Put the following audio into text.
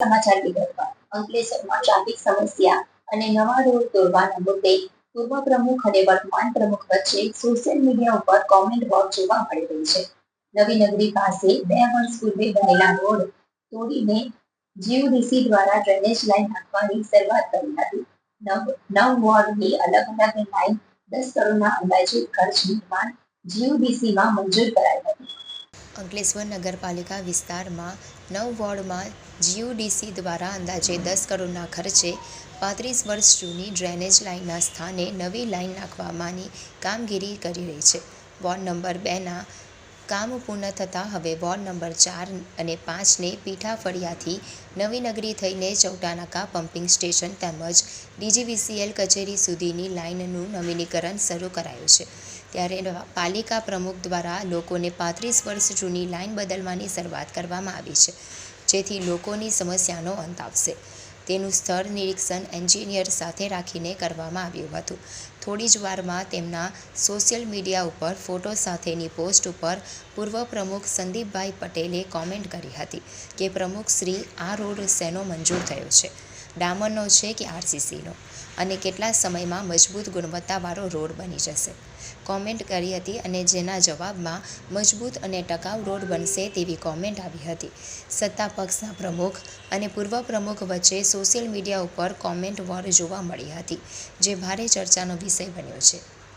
સમાચાર વિગતવાર અંકલેશ્વરમાં ટ્રાફિક સમસ્યા અને નવા રોડ તોડવાના મુદ્દે પૂર્વ પ્રમુખ અને વર્તમાન પ્રમુખ વચ્ચે સોશિયલ મીડિયા ઉપર કોમેન્ટ વોર જોવા મળી રહી છે. નવી નગરી પાસે બે વર્ષ પૂર્વે બનેલા રોડ તોડીને જીયુડીસી દ્વારા ડ્રેનેજ લાઈન નાખવાની શરૂઆત કરી હતી. નવ નવ વોર્ડની અલગ અલગ લાઇન દસ કરોડના અંદાજિત ખર્ચ નિર્માણ જીયુડીસીમાં મંજૂર કરાઈ હતી. અંકલેશ્વર નગરપાલિકા વિસ્તારમાં નવ વોર્ડમાં જીયુડીસી દ્વારા અંદાજે દસ કરોડના ખર્ચે પાંત્રીસ વર્ષ જૂની ડ્રેનેજ લાઇનના સ્થાને નવી લાઇન નાખવામાંની કામગીરી કરી રહી છે. વોર્ડ નંબર બેના કામ પૂર્ણ થતાં હવે વોર્ડ નંબર ચાર અને પાંચને પીઠા ફળિયાથી નવી નગરી થઈને ચૌટાનાકા પમ્પિંગ સ્ટેશન તેમજ ડીજીવીસીએલ કચેરી સુધીની લાઇનનું નવીનીકરણ શરૂ કરાયું છે. ત્યારે પાલિકા પ્રમુખ દ્વારા લોકોને પાંત્રીસ વર્ષ જૂની લાઇન બદલવાની શરૂઆત કરવામાં આવી છે, જેથી લોકોની સમસ્યાનો અંત આવશે. તેનું સ્થળ નિરીક્ષણ એન્જિનિયર સાથે રાખીને કરવામાં આવ્યું હતું. થોડી જ વારમાં તેમના સોશિયલ મીડિયા ઉપર ફોટો સાથેની પોસ્ટ ઉપર પૂર્વ પ્રમુખ સંદીપભાઈ પટેલે કોમેન્ટ કરી હતી કે પ્રમુખ શ્રી, આ રોડ શેનો મંજૂર થયો છે. ડામરનો છે કે આરસીસીનો? અને કેટલા સમયમાં મજબૂત ગુણવત્તાવાળો રોડ બની જશે? કોમેન્ટ કરી હતી અને જેના જવાબમાં મજબૂત અને ટકાઉ રોડ બનશે તેવી કોમેન્ટ આવી હતી. સત્તા પક્ષના પ્રમુખ અને પૂર્વ પ્રમુખ વચ્ચે સોશિયલ મીડિયા ઉપર કોમેન્ટ વોર જોવા મળી હતી, જે ભારે ચર્ચાનો વિષય બન્યો છે.